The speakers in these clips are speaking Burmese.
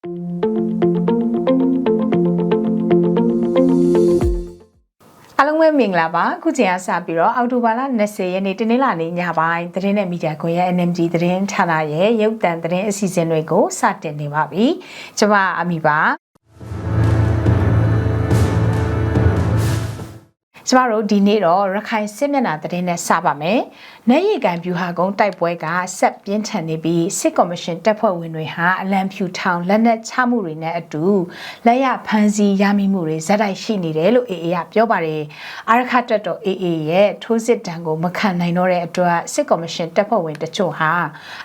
အားလုံးပဲမင်္ဂလာပါအခုချိန်ကစပြီးတော့အောက်တိုဘာလ20ရက်နေ့တနင်္လာနေ့ညပိုင်းသတင်းနဲ့မီဒီယာခွင့်ရ NMG သတင်းဌာနရဲ့ရုပ်သံသတင်းအစီအစဉ်တွေကိုစတင်နေပါပြီကျွန်မအမီပါကျမတို့ဒီနေ့တော့ရခိုင်စစ်မျက်နှာသတင်းနဲ့စပါမယ်။နယ်ရီကန်ဗျူဟာကုန်းတိုက်ပွဲကဆက်ပြင်းထန်နေပြီးစစ်ကော်မရှင်တပ်ဖွဲ့ဝင်တွေဟာအလံဖြူထောင်လက်နက်ချမှုတွေနဲ့အတူလက်ရဖမ်းဆီးရမိမှုတွေဇက်တိုက်ရှိနေတယ်လို့ AA ကပြောပါတယ်။အာရခတပ်တော် AA ရဲ့ထိုးစစ်တံကိုမခံနိုင်တော့တဲ့အတွက်စစ်ကော်မရှင်တပ်ဖွဲ့ဝင်တချို့ဟာ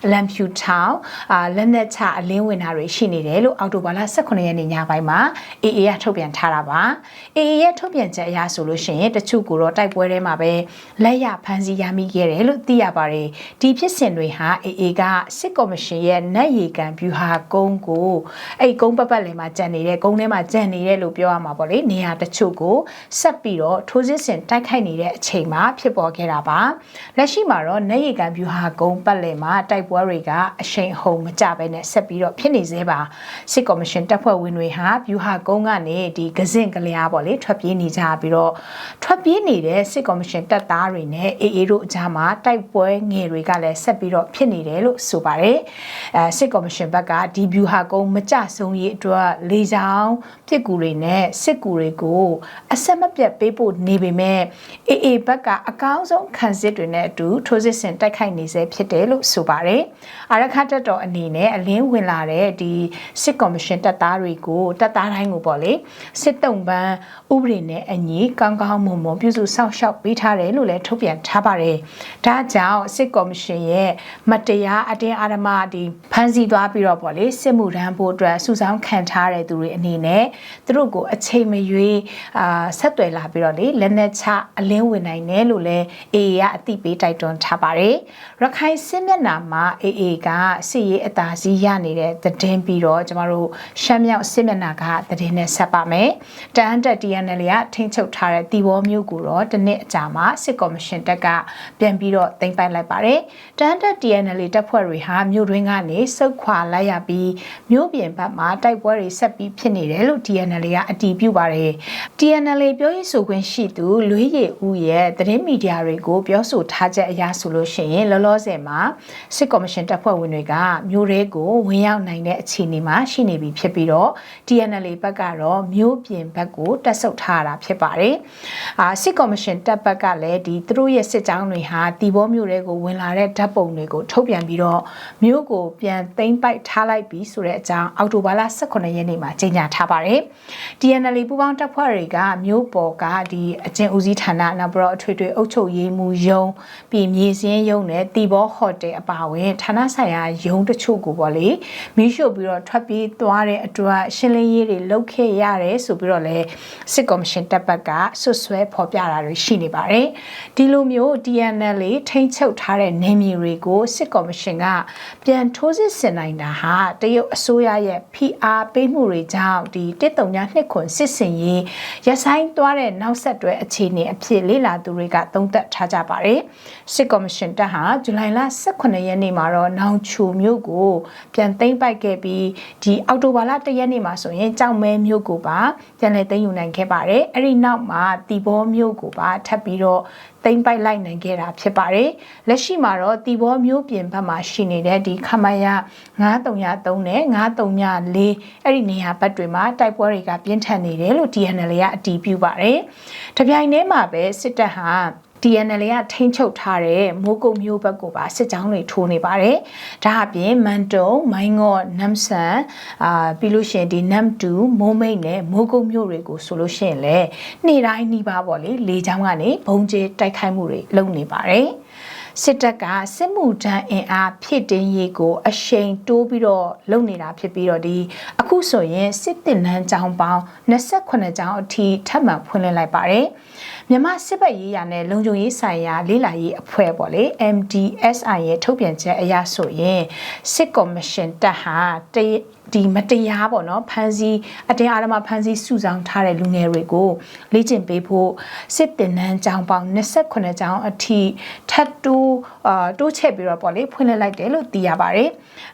အလံဖြူထောင်အာလက်နက်ချအလင်းဝင်တာတွေရှိနေတယ်လို့အောက်တိုဘာလ18ရက်နေ့ညပိုင်းမှာ AA ကထုတ်ပြန်ထားတာပါ။ AA ရဲ့ထုတ်ပြန်ချက်အရဆိုလို့ရှိရင်တချို့ကိုတော့တိုက်ပွဲထဲမှာပဲလက်ရဖမ်းဆီးရမိခဲ့တယ်လို့သိရပါတယ်ဒီဖြစ်စဉ်တွေဟာ AA ကစစ်ကော်မရှင်ရဲ့နက်ရီကန်ဗျူဟာကုန်းကိုအဲ့ကုန်းပတ်ပတ်လည်မှာကြံနေတဲ့ကုန်းထဲမှာကြံနေတယ်လို့ပြောရမှာပေါ့လေနေရာတချို့ကိုဆက်ပြီးတော့ထိုးစစ်ဆင်တိုက်ခိုက်နေတဲ့အချိန်မှာဖြစ်ပေါ်ခဲ့တာပါလက်ရှိမှာတော့နက်ရီကန်ဗျူဟာကုန်းပတ်လည်မှာတိုက်ပွဲတွေကအရှိန်ဟုန်မကြဘဲနဲ့ဆက်ပြီးတော့ဖြစ်နေသေးပါစစ်ကော်မရှင်တပ်ဖွဲ့ဝင်တွေဟာဗျူဟာကုန်းကနေဒီဂဇင့်ကလျားပေါ့လေထွက်ပြေးနေကြပြီးတော့ထွက်ပြေးနေတဲ့စစ်ကော်မရှင်တပ်သားတွေနဲ့ AA တို့အကြားမှာတိုက်ပွဲငယ်တွေကလည်းဆက်ပြီးတော့ဖြစ်နေတယ်လို့ဆိုပါတယ်။အဲစစ်ကော်မရှင်ဘက်ကဒီဗျူဟာကုန်းမကြဆုံးရေးအတွက်လေကြောင်းပြစ်ကူတွေနဲ့စစ်ကူတွေကိုအဆက်မပြတ်ပေးဖို့နေပေမဲ့ AA ဘက်ကအကောင်းဆုံးခံစစ်တွေနဲ့အတူထိုးစစ်ဆင်တိုက်ခိုက်နေစေဖြစ်တယ်လို့ဆိုပါတယ်။အာရခတပ်တော်အနေနဲ့အလင်းဝင်လာတဲ့ဒီစစ်ကော်မရှင်တပ်သားတွေကိုတပ်သားတိုင်းကိုပေါ့လေစစ်တုံးပန်းဥပဒေနဲ့အညီကောင်းကောင်းမွန်မွန်ပြုစုစောင့်ရှောက်ပေးထားတယ်လို့လည်းထုတ်ပြန်ထားပါတယ်။ဒါကြောင့်စစ်ကော်မရှင်ရဲ့မတရားအတင်းအဓမ္မဒီဖမ်းဆီးသွားပြီးတော့ပေါ့လေစစ်မှုထမ်းဖို့အတွက်စုဆောင်းခံထားတဲ့သူတွေအနေနဲ့သူတို့ကိုအချိန်မရွေးအာဆက်သွယ်လာပြီးတော့လေလက်နက်ချအလင်းဝင်နိုင်တယ်လို့လည်း AA ကအသိပေးတိုက်တွန်းထားပါတယ်။ရခိုင်စစ်မျက်နှာမှာ AA ကစစ်ရေးအသာစီးရနေတဲ့သတင်းပြီးတော့ကျမတို့ရှမ်းမြောက်စစ်မျက်နှာကသတင်းနဲ့ဆက်ပါမယ်။တန်တက် TNL ကထိန်းချုပ်ထားတဲ့တီဘောမျိုးကိုတော့တစ်နှစ်အကြာမှာစစ်ကော်မရှင်တက်ကပြန်ပြီးတော့တင်ပိုက်လိုက်ပါတယ်။တန်တက် TNL တပ်ဖွဲ့တွေဟာမြို့တွင်းကနေစုခွာလိုက်ရပြီးမြို့ပြင်ဘက်မှာတိုက်ပွဲတွေဆက်ပြီးဖြစ်နေတယ်လို့ TNL ကအတည်ပြုပါတယ်။ TNL ပြောရေးဆိုခွင့်ရှိသူလွေးရည်ဦးရဲ့သတင်းမီဒီယာတွေကိုပြောဆိုထားချက်အရဆိုလို့ရှိရင်လောလောဆယ်မှာစစ်ကော်မရှင်တပ်ဖွဲ့ဝင်တွေကမြို့ရဲကိုဝင်ရောက်နိုင်တဲ့အခြေအနေမှာရှိနေပြီဖြစ်ပြီးတော့ TNL ဘက်ကတော့မြို့ပြင်ဘက်ကိုတက်ဆုပ်ထားတာဖြစ်ပါတယ်။အာစစ်ကော်မရှင်တပ်ဘက်ကလည်းဒီသူတို့ရဲ့စစ်ကြောင်းတွေဟာတီဘောမြို့တွေကိုဝင်လာတဲ့ဓာတ်ပုံတွေကိုထုတ်ပြန်ပြီးတော့မြို့ကိုပြန်သိမ်းပိုက်ထားလိုက်ပြီဆိုတဲ့အကြောင်းအောက်တိုဘာလ18ရက်နေ့မှာကြေညာထားပါတယ်။ TNL ပူးပေါင်းတပ်ဖွဲ့တွေကမြို့ပေါ်ကဒီအကျဉ်ဦးစီးဌာနနောက်ပြီးတော့အထွေထွေအုပ်ချုပ်ရေးမှူးရုံးပြည်မြေစင်းရုံးနဲ့တီဘောဟိုတယ်အပါအဝင်ဌာနဆိုင်ရာရုံးတချို့ကိုပေါ့လေမီးရှို့ပြီးတော့ထွက်ပြေးသွားတဲ့အတွက်ရှင်းလင်းရေးတွေလုပ်ခဲ့ရတယ်ဆိုပြီးတော့လဲစစ်ကော်မရှင်တပ်ဘက်ကဆွဆွဲဖော်ပြတာတွေရှိနေပါတယ်။ဒီလိုမျိုး TNL ထိန်းချုပ်ထားတဲ့နေမြေတွေကိုစစ်ကော်မရှင်ကပြန်ထိုးစစ်ဆင်နိုင်တာဟာတရုတ်အစိုးရရဲ့ဖိအားပေးမှုတွေကြောင့်ဒီတစ်တုံညာနှစ်ခွန်စစ်စင်ရေးရဆိုင်သွားတဲ့နောက်ဆက်တွဲအခြေအနေအဖြစ်လေ့လာသူတွေကသုံးသပ်ထားကြပါတယ်။စစ်ကော်မရှင်တပ်ဟာဇူလိုင်လ18ရက်နေ့မှာတော့နောင်ချိုမြို့ကိုပြန်သိမ်းပိုက်ခဲ့ပြီးဒီအောက်တိုဘာလ1ရက်နေ့မှာဆိုရင်ကြောက်မဲမြို့ကိုပါပြန်လည်သိမ်းယူနိုင်ခဲ့ပါတယ်။အဲ့ဒီနောက်မှာတီဘောမြို့ကိုပါထပ်ပြီးတော့သိမ်းပိုက်လိုက်နိုင်ခဲ့တာဖြစ်ပါတယ်။လက်ရှိမှာတော့တီဘောမျိုးပြင်ဘက်မှာရှိနေတဲ့ဒီခမရ9303နဲ့934အဲ့ဒီနေရာဘက်တွေမှာတိုက်ပွဲတွေကပြင်းထန်နေတယ်လို့ DNL ကအတည်ပြုပါတယ်။တပြိုင်တည်းမှာပဲစစ်တပ်ဟာ DNL ကထိန်းချုပ်ထားတဲ့မိုးကုတ်မျိုးဘက်ကိုပါစစ်ကြောင်းတွေထိုးနေပါတယ်။ဒါအပြင်မန်တုံမိုင်းငေါ့နမ်ဆန်အာပြီးလို့ရှိရင်ဒီနမ်တူမိုးမိတ်နဲ့မိုးကုတ်မျိုးတွေကိုဆိုလို့ရှိရင်လည်းနေ့တိုင်းနှီးပါပေါ့လေလေချောင်းကနေဘုံကျဲတိုက်ခိုက်မှုတွေလုပ်နေပါတယ်။စစ်တပ်ကစစ်မှုထမ်းအင်အားဖြည့်တင်းရေးကို အရှိန်တိုးပြီးတော့လုပ်နေတာဖြစ်ပြီးတော့ဒီအခုဆိုရင်စစ်တင်နန်းကျောင်းပေါင်း28ကျောင်းအထိထပ်မံဖွင့်လှစ်လိုက်ပါတယ် မြမစစ်ဘက်ရေးရာနဲ့လုံခြုံရေးဆိုင်ရာလေးလာရေးအဖွဲ့ပေါ့လေ MDSI ရဲ့ထုတ်ပြန်ချက်အရဆိုရင်စစ်ကော်မရှင်တပ်ဟာတဒီမတရားပေါ့နော်ဖမ်းဆီးအတင်းအဓမ္မဖမ်းဆီးစုဆောင်ထားတဲ့လူငယ်တွေကိုလေ့ကျင့်ပေးဖို့စစ်တင်နန်းကျောင်းပေါင်း28ကျောင်းအထိထပ်တိုးအာတိုးချက်ပြီးတော့ပေါ့လေဖွင့်လှစ်လိုက်တယ်လို့သိရပါတယ်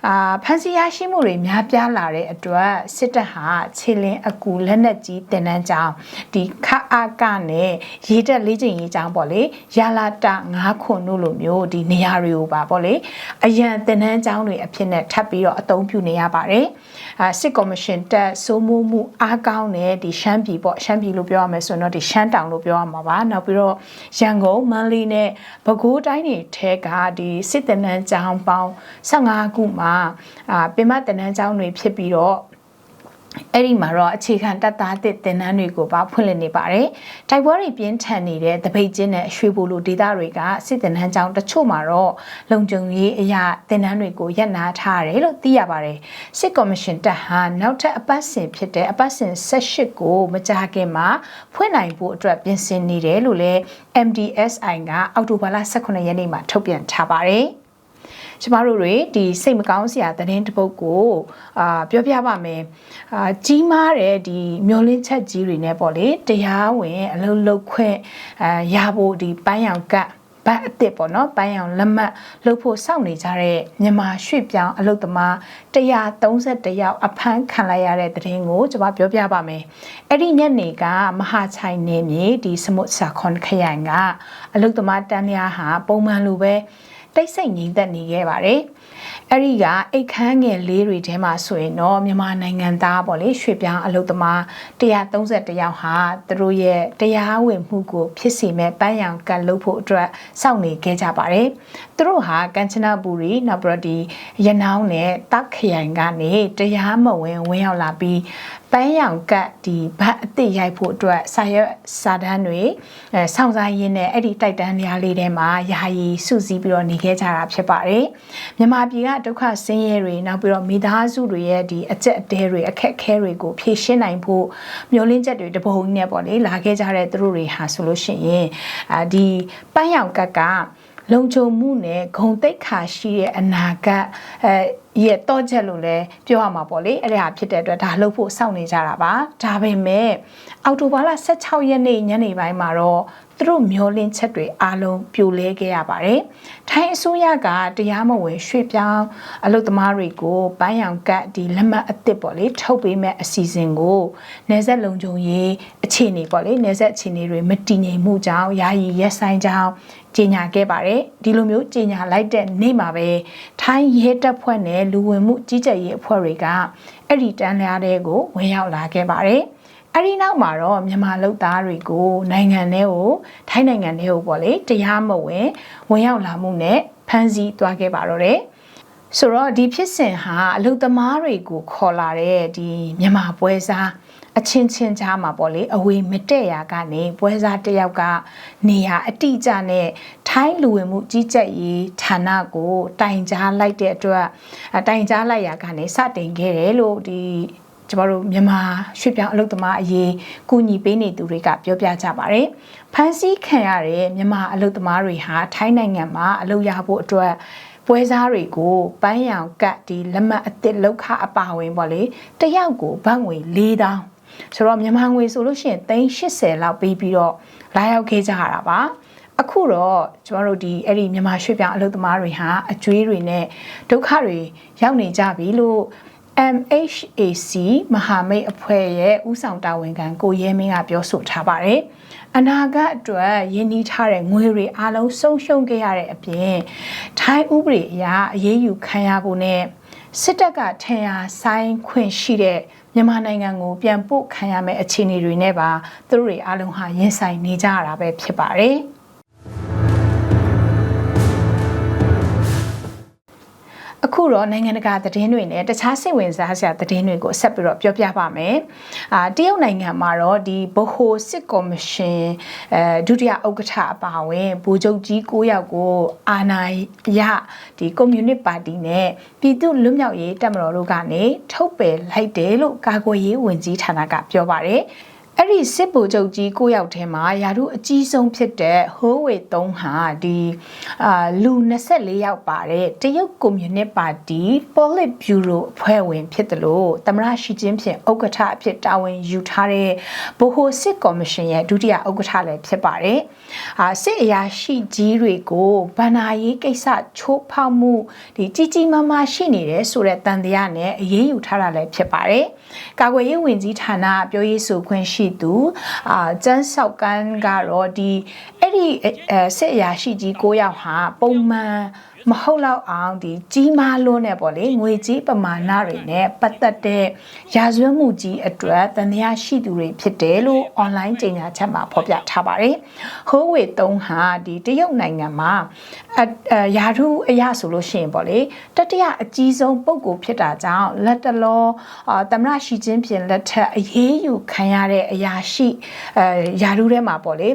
အာဖမ်းဆီးရရှိမှုတွေများပြားလာတဲ့အတွက်စစ်တပ်ဟာခြေလင်းအကူလက်နက်ကြီးတင်နန်းကျောင်းဒီခအာကနဲ့ရေတက်လေ့ကျင့်ရေးကျောင်းပေါ့လေရလာတ9ခွန်တို့လိုမျိုးဒီနေရာတွေကိုပါပေါ့လေအရန်တင်နန်းကျောင်းတွေအဖြစ်နဲ့ထပ်ပြီးတော့အသုံးပြုနေရပါတယ်အာစစ်ကော်မရှင်တက်စိုးမိုးမှုအားကောင်းတဲ့ဒီရှမ်းပြည်ပေါ့ရှမ်းပြည်လို့ပြောရမယ်ဆိုရင်တော့ဒီရှမ်းတောင်လို့ပြောရမှာပါနောက်ပြီးတော့ရန်ကုန်မန္တလေးနဲ့ပဲခူးတိုင်းတွေထဲကဒီစစ်တနန်းကျောင်းပေါင်း15ခုမှာအာပင်မတနန်းကျောင်းတွေဖြစ်ပြီးတော့ အဲ့ဒီမှာတော့အခြေခံတက်သားတစ်တင်နန်းတွေကိုပါဖွင့်လှစ်နေပါတယ်။တိုက်ပွဲတွေပြင်းထန်နေတဲ့တပိတ်ချင်းနဲ့ရွှေဘိုလိုဒေသတွေကစစ်တင်နန်းကျောင်းတချို့မှာတော့လုံခြုံရေးအရာတင်နန်းတွေကိုရပ်နာထားရတယ်လို့သိရပါတယ်။စစ်ကော်မရှင်တပ်ဟာနောက်ထပ်အပတ်စဉ်ဖြစ်တဲ့အပတ်စဉ်18ကိုမကြာခင်မှာဖွင့်နိုင်ဖို့အတွက်ပြင်ဆင်နေတယ်လို့လည်း MDSI ကအောက်တိုဘာလ18ရက်နေ့မှာထုတ်ပြန်ထားပါတယ်။ ကျမတို့တွေဒီစိတ်မကောင်းစရာသတင်းတစ်ပုဒ်ကိုအာပြောပြပါမယ်အာကြီးမားတဲ့ဒီမျောလင်းချက်ကြီးတွေနဲ့ပေါ့လေတရားဝင်အလုံးလုံးခွင့်အာရဖို့ဒီပန်းရောင်ကတ်ဘတ်အစ်စ်ပေါ့နော်ပန်းရောင်လက်မှတ်လုပ်ဖို့စောင့်နေကြတဲ့မြန်မာရွှေ့ပြောင်းအလုပ်သမား131ယောက်အဖမ်းခံလိုက်ရတဲ့တဲ့ရင်ကိုကျွန်မပြောပြပါမယ်။အဲ့ဒီညနေကမဟာချိုင်နေမြေဒီစမုတ်စာခွန်ခရိုင်ကအလုပ်သမားတန်းများဟာပုံမှန်လိုပဲ တိတ်ဆိတ်ငြိမ်သက်နေခဲ့ပါတယ်။အဲ့ဒီကအိတ်ခမ်းငယ်လေးတွေထဲမှာဆိုရင်တော့မြန်မာနိုင်ငံသားပေါ့လေရွှေပြောင်းအလုပ်သမား131ယောက်ဟာသူတို့ရဲ့တရားဝင်မှုကိုဖြစ်စီမဲ့ပန်းရောင်ကတ်လုပ်ဖို့အတွက်စောင့်နေခဲ့ကြပါတယ်။သူတို့ဟာကမ်ချနဘူရီနောက်ပြီးတော့ဒီရနောင်းနဲ့တောက်ခရိုင်ကနေတရားမဝင်ဝင်ရောက်လာပြီးပန်းရောင်ကတ်ဒီဘတ်အစ်စ်ရိုက်ဖို့အတွက်စာရွက်စာတမ်းတွေအဲစောင့်စားရင်းနဲ့အဲ့ဒီတိုက်တန်းများလေးထဲမှာယာယီစုစည်းပြီးတော့နေခဲ့ကြတာဖြစ်ပါတယ်မြန်မာပြည်ကဒုက္ခဆင်းရဲတွေနောက်ပြီးတော့မိသားစုတွေရဲ့ဒီအကျက်အတဲတွေအခက်အခဲတွေကိုဖြေရှင်းနိုင်ဖို့မျှော်လင့်ချက်တွေတပုံကြီးနဲ့ပေါ့လေလာခဲ့ကြတဲ့သူတို့တွေဟာဆိုလို့ရှိရင်အာဒီပန်းရောင်ကတ်ကလုံခြုံမှုနဲ့ဂုံတိတ်ခါရှိတဲ့အနာဂတ်အဲရဲ့တော့ချက်လို့လည်းပြောရမှာပေါ့လေအဲ့ဒါဖြစ်တဲ့အတွက်ဒါလှုပ်ဖို့စောင့်နေကြတာပါဒါပေမဲ့အောက်တိုဘာလ16ရက်နေ့ညနေပိုင်းမှာတော့ သူတို့မျောလင်းချက်တွေအားလုံးပြိုလဲခဲ့ရပါတယ်။ထိုင်းအစိုးရကတရားမဝင်ရွှေ့ပြောင်းအလုပ်သမားတွေကိုပန်းရောင်ကတ်ဒီလက်မှတ်အသစ်ပေါ့လေထုတ်ပေးမဲ့အစီအစဉ်ကိုနေဆက်လုံခြုံရေးအခြေအနေပေါ့လေနေဆက်အခြေအနေတွေမတည်ငြိမ်မှုကြောင့်ယာယီရက်ဆိုင်ကြောင်းကြေညာခဲ့ပါတယ်ဒီလိုမျိုးကြေညာလိုက်တဲ့နေ့မှာပဲထိုင်းရဲတပ်ဖွဲ့နဲ့လူဝင်မှုကြီးကြပ်ရေးအဖွဲ့တွေကအဲ့ဒီတန်းလျားတွေကိုဝင်ရောက်လာခဲ့ပါတယ် အဲ့ဒီနောက်မှာတော့မြန်မာလူသားတွေကိုနိုင်ငံထဲကိုထိုင်းနိုင်ငံထဲကိုပေါ့လေတရားမဝင်ဝင်ရောက်လာမှုနဲ့ဖမ်းဆီးသွားခဲ့ပါတော့တယ်ဆိုတော့ဒီဖြစ်စဉ်ဟာအလုသမားတွေကိုခေါ်လာတဲ့ဒီမြန်မာပွဲစားအချင်းချင်းကြားမှာပေါ့လေအဝေးမတက်ရာကနေပွဲစားတစ်ယောက်ကနေရာအတိအကျနဲ့ထိုင်းလူဝင်မှုကြီးကြပ်ရေးဌာနကိုတိုင်ကြားလိုက်တဲ့အတွက်တိုင်ကြားလိုက်ရာကနေစတင်ခဲ့တယ်လို့ဒီ ကျမတို့မြန်မာရွှေ့ပြောင်းအလုပ်သမားအရေးကူညီပေးနေသူတွေကပြောပြကြပါတယ်။ဖန်စီခံရတဲ့မြန်မာအလုပ်သမားတွေဟာထိုင်းနိုင်ငံမှာအလုပ်ရဖို့အတွက်ပွဲစားတွေကိုပန်းရောင်ကတ်ဒီလက်မှတ်အသစ်လောက်ခအပါဝင်ပေါ့လေတယောက်ကိုဘတ်ငွေ၄000ဆိုတော့မြန်မာငွေဆိုလို့ရှိရင်380လောက်ပေးပြီးတော့လာရောက်ခဲ့ကြရတာပါအခုတော့ကျမတို့ဒီအဲ့ဒီမြန်မာရွှေ့ပြောင်းအလုပ်သမားတွေဟာအကျွေးတွေနဲ့ဒုက္ခတွေရောက်နေကြပြီလို့ MHAC မဟာမိတ်အဖွဲ့ရဲ့ဥဆောင်တာဝန်ခံကိုရဲမင်းကပြောဆိုထားပါတယ်။အနာဂတ်အတွက်ရင်းနှီးထားတဲ့ငွေတွေအလုံးဆုံးရှုံးခဲ့ရတဲ့အပြင်ထိုင်းဥပဒေအရအရေးယူခံရဖို့နဲ့စစ်တပ်ကထင်ရဆိုင်ခွင့်ရှိတဲ့မြန်မာနိုင်ငံကိုပြန်ပို့ခံရမယ့်အခြေအနေတွေနဲ့ပါသူတို့တွေအားလုံးဟာရင်ဆိုင်နေကြရတာပဲဖြစ်ပါတယ်။ အခုတော့နိုင်ငံတကာသတင်းတွေနဲ့တခြားစိတ်ဝင်စားစရာသတင်းတွေကိုဆက်ပြီးတော့ပြောပြပါမယ်။အာတရုတ်နိုင်ငံမှာတော့ဒီဘဟိုစစ်ကော်မရှင်အဲဒုတိယဥက္ကဋ္ဌအပါအဝင်ဗိုလ်ချုပ်ကြီး9ယောက်ကိုအာဏာရဒီကွန်မြူနစ်ပါတီနဲ့ပြည်သူ့လွတ်မြောက်ရေးတပ်မတော်တို့ကနေထုတ်ပယ်လိုက်တယ်လို့ကာကွယ်ရေးဝန်ကြီးဌာနကပြောပါတယ်။ အအဲ့ဒီစစ်ဗိုလ်ချုပ်ကြီးကိုယောက်ထဲမှာယာရုအကြီးဆုံးဖြစ်တဲ့ဟိုးဝေသုံးဟာဒီအာလူ24ယောက်ပါတဲ့တရုတ်ကွန်မြူနစ်ပါတီ Polit Bureau အဖွဲ့ဝင်ဖြစ်တယ်လို့သမရရှိချင်းဖြင့်ဥက္ကဋ္ဌအဖြစ်တာဝန်ယူထားတဲ့ဗဟိုစစ်ကော်မရှင်ရဲ့ဒုတိယဥက္ကဋ္ဌလည်းဖြစ်ပါတယ်။အာစစ်အရာရှိကြီးတွေကိုဗန္နာရေးကိစ္စချိုးဖောက်မှုဒီကြီးကြီးမားမားရှိနေတယ်ဆိုတဲ့တန်တရားနဲ့အရေးယူထားတာလည်းဖြစ်ပါတယ်။ကာကွယ်ရေးဝန်ကြီးဌာနပြောရေးဆိုခွင့်ရှိသူအာကျန်းဆောက်ကန်းကတော့ဒီအဲ့ဒီအဲစစ်အရာရှိကြီး၉ယောက်ဟာပုံမှန် မဟုတ်တော့အောင်ဒီကြီးမားလွန်းနေပေါ့လေငွေကြီးပမာဏတွေနဲ့ပတ်သက်တဲ့ရာဇဝတ်မှုကြီးအတွက်တန်တရားရှိသူတွေဖြစ်တယ်လို့ online ကြေညာချက်မှာဖော်ပြထားပါတယ်။ဟိုးဝေတုံးဟာဒီတရုတ်နိုင်ငံမှာအရာထူးအရာဆိုလို့ရှိရင်ပေါ့လေတတိယအကြီးဆုံးပုဂ္ဂိုလ်ဖြစ်တာကြောင့်လက်တလောသမ္မတရှီကျင်းပြင်လက်ထက်အရေးယူခံရတဲ့အရာရှိအဲရာထူးထဲမှာပေါ့လေ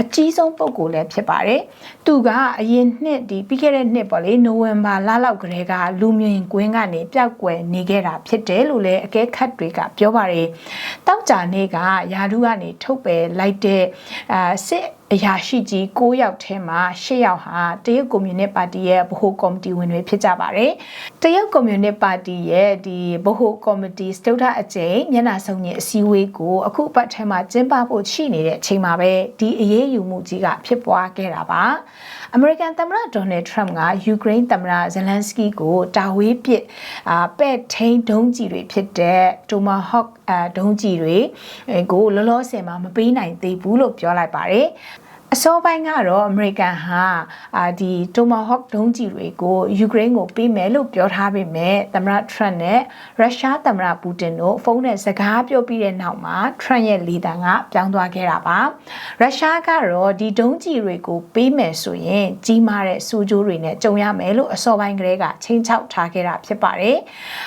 အကြီးဆုံးပုဂ္ဂိုလ်လည်းဖြစ်ပါတယ်။သူကအရင်နှစ်ဒီပြီးခဲ့တဲ့နှစ်ပေါ့လေနိုဝင်ဘာလလောက်ကလေးကလူမြင်ကွင်းကနေပျောက်ကွယ်နေခဲ့တာဖြစ်တယ်လို့လည်းအကဲခတ်တွေကပြောပါတယ်။တောက်ကြနေ့ကယာဒူးကနေထုတ်ပယ်လိုက်တဲ့အာစစ်အရာရှိကြီး9ယောက်ထဲမှာ10ယောက်ဟာတရုတ်ကွန်မြူနစ်ပါတီရဲ့ဗဟိုကော်မတီဝင်တွေဖြစ်ကြပါတယ်။တရုတ်ကွန်မြူနစ်ပါတီရဲ့ဒီဗဟိုကော်မတီစတုထအကြိမ်မျက်နှာစုံညအစည်းအဝေးကိုအခုအပတ်ထဲမှာကျင်းပဖို့ရှိနေတဲ့အချိန်မှာပဲဒီအရေးယူမှုကြီးကဖြစ်ပွားခဲ့တာပါ။အမေရိကန်သမ္မတဒေါ်နယ်ထရမ့်ကယူကရိန်းသမ္မတဇလန်စကီကိုတာဝေးပစ်အာပဲ့ထိန်ဒုံးကြီးတွေဖြစ်တဲ့တိုမာဟော့အာဒုံးကြီးတွေကိုလောလောဆယ်မှာမပေးနိုင်သေးဘူးလို့ပြောလိုက်ပါတယ် အစောပိုင်းကတော့အမေရိကန်ဟာအာဒီတိုမာဟော့ဒုံးကျည်တွေကိုယူကရိန်းကိုပေးမယ်လို့ပြောထားပေမဲ့သမ္မတထရန့်နဲ့ရုရှားသမ္မတပူတင်တို့ဖုန်းနဲ့စကားပြောပြီးတဲ့နောက်မှာထရန့်ရဲ့လေတံကပြောင်းသွားခဲ့တာပါရုရှားကတော့ဒီဒုံးကျည်တွေကိုပေးမယ်ဆိုရင်ကြီးမားတဲ့စူးကြိုးတွေနဲ့ကြုံရမယ်လို့အစောပိုင်းကတည်းကချိန်ချောက်ထားခဲ့တာဖြစ်ပါတယ်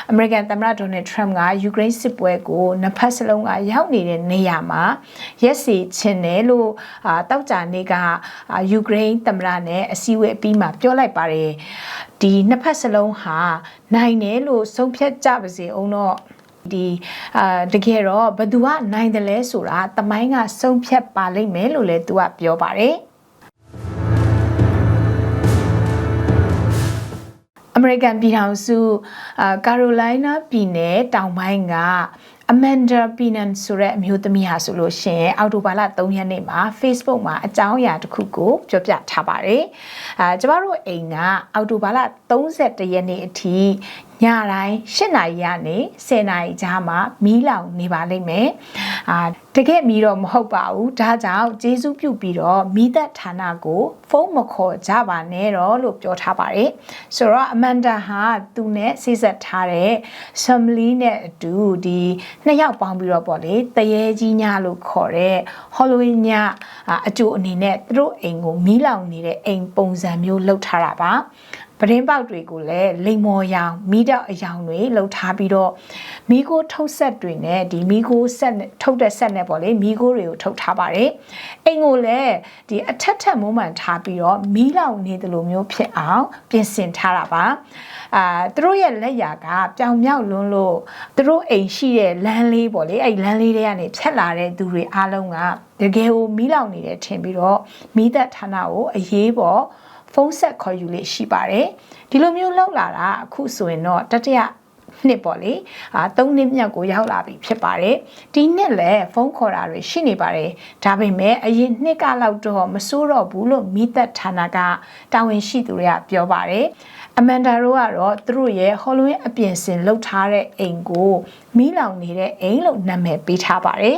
အမေရိကန်သမ္မတဒေါ်နယ်ထရန့်ကယူကရိန်းစစ်ပွဲကိုနှစ်ဖက်စလုံးကရောက်နေတဲ့နေရာမှာရက်စီချင်တယ်လို့အာတောက်ကြနေ့ကယူကရိန်းသမ္မတနဲ့အစည်းအဝေးအပြီးမှာပြောလိုက်ပါတယ်ဒီနှစ်ဖက်စလုံးဟာနိုင်တယ်လို့ဆုံးဖြတ်ကြပါစေအောင်တော့ဒီအာတကယ်တော့ဘသူကနိုင်တယ်လဲဆိုတာတမိုင်းကဆုံးဖြတ်ပါလိမ့်မယ်လို့လည်းသူကပြောပါတယ်အမေရိကန်ပြည်ထောင်စုအာကာရိုလိုင်းနားပြည်နယ်တောင်ပိုင်းက အမန်ဒါပီနန်ဆိုတဲ့အမျိုးသမီးဟာဆိုလို့ရှိရင်အော်တိုဘာလ3ရက်နေ့မှာ Facebook မှာအကြောင်းအရာတစ်ခုကိုပြောပြထားပါတယ်။အာကျမတို့အိမ်ကအော်တိုဘာလ31ရက်နေ့အထိ ညတိုင်း8နာရီကနေ10နာရီကြားမှာမီးလောင်နေပါလိမ့်မယ်။အာတကယ်မီးတော့မဟုတ်ပါဘူး။ဒါကြောင့်ကျေးဇူးပြုပြီးတော့မီးသက်ဌာနကိုဖုန်းမခေါ်ကြပါနဲ့တော့လို့ပြောထားပါတယ်။ဆိုတော့အမန်ဒါဟာသူနဲ့စိစက်ထားတဲ့ဆမ်လီနဲ့အတူဒီနှစ်ယောက်ပေါင်းပြီးတော့ပေါ့လေတရေကြီးညလို့ခေါ်တဲ့ Halloween ညအကျိုးအနေနဲ့သူတို့အိမ်ကိုမီးလောင်နေတဲ့အိမ်ပုံစံမျိုးလှုပ်ထားတာပါ ပဒင်းပေါက်တွေကိုလည်းလိမ်မော်ရောင်မိတော့အယောင်တွေလှုပ်ထားပြီးတော့မိကိုထုတ်ဆက်တွေနဲ့ဒီမိကိုဆက်ထုတ်တဲ့ဆက်နဲ့ပေါ့လေမိကိုတွေကိုထုတ်ထားပါတယ်အိမ်ကိုလည်းဒီအထက်ထက်မုံမှန်ထားပြီးတော့မီးလောင်နေတယ်လို့မျိုးဖြစ်အောင်ပြင်ဆင်ထားတာပါအာသူတို့ရဲ့လက်ရာကပြောင်မြောက်လွန်းလို့သူတို့အိမ်ရှိတဲ့လမ်းလေးပေါ့လေအဲ့လမ်းလေးတွေကနေဖြတ်လာတဲ့သူတွေအားလုံးကတကယ်ကိုမီးလောင်နေတယ်ထင်ပြီးတော့မီးသက်ဌာနကိုအရေးပေါ် ဖုန်းဆက်ခေါ်ယူလေးရှိပါတယ်ဒီလိုမျိုးလောက်လာတာအခုဆိုရင်တော့တတိယနှစ်ပေါ့လေအာ၃နှစ်မြောက်ကိုရောက်လာပြီဖြစ်ပါတယ်ဒီနှစ်လည်းဖုန်းခေါ်တာတွေရှိနေပါတယ်ဒါပေမဲ့အရင်နှစ်ကလောက်တော့မစိုးတော့ဘူးလို့မိသက်ဌာနကတာဝန်ရှိသူတွေကပြောပါတယ်အမန်ဒါတို့ကတော့သူတို့ရဲ့ Halloween အပြင်ဆင်လုပ်ထားတဲ့အိမ်ကိုမီးလောင်နေတဲ့အိမ်လို့နာမည်ပေးထားပါတယ်